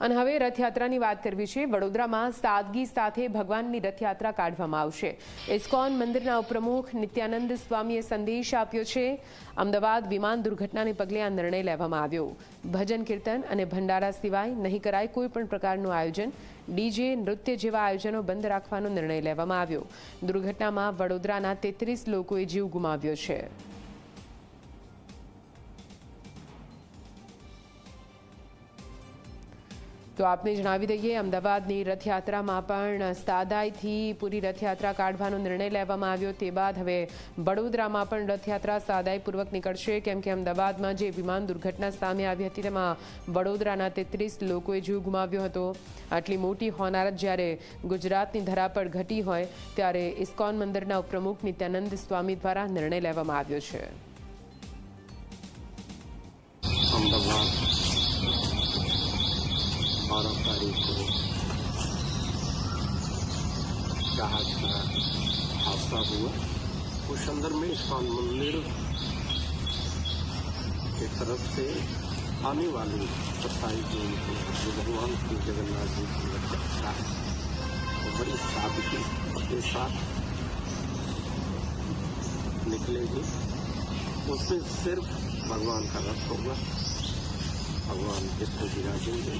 અને હવે રથયાત્રાની વાત કરવી છે. વડોદરામાં સાદગી સાથે ભગવાનની રથયાત્રા કાઢવામાં આવશે. ઇસ્કોન મંદિરના ઉપપ્રમુખ નિત્યાનંદ સ્વામીએ સંદેશ આપ્યો છે. અમદાવાદ વિમાન દુર્ઘટનાને પગલે આ નિર્ણય લેવામાં આવ્યો. ભજન કીર્તન અને ભંડારા સિવાય નહીં કરાય કોઈ પણ પ્રકારનું આયોજન. ડીજે, નૃત્ય જેવા આયોજનો બંધ રાખવાનો નિર્ણય લેવામાં આવ્યો. દુર્ઘટનામાં વડોદરાના તેત્રીસ લોકોએ જીવ ગુમાવ્યો છે. તો આપને જણાવી દઈએ, અમદાવાદની રથયાત્રામાં પણ સાદાઈથી પૂરી રથયાત્રા કાઢવાનો નિર્ણય લેવામાં આવ્યો. તે બાદ હવે વડોદરામાં પણ રથયાત્રા સાદાઈપૂર્વક નીકળશે, કેમ કે અમદાવાદમાં જે વિમાન દુર્ઘટના સામે આવી હતી, તેમાં વડોદરાના તેત્રીસ લોકોએ જીવ ગુમાવ્યો હતો. આટલી મોટી હોનારત જ્યારે ગુજરાતની ધરા પર ઘટી હોય, ત્યારે ઇસ્કોન મંદિરના ઉપપ્રમુખ નિત્યાનંદ સ્વામી દ્વારા નિર્ણય લેવામાં આવ્યો છે. बारह तारीख को जहाज़ का हादसा हुआ। उस संदर्भ में इस्कॉन मंदिर की तरफ़ से आने वाली सत्ताईस जून को जो भगवान श्री जगन्नाथ जी की रथयात्रा है, वो बड़ी सादगी के साथ निकलेगी। उसमें सिर्फ़ भगवान का रथ होगा, भगवान जिसको विराजेंगे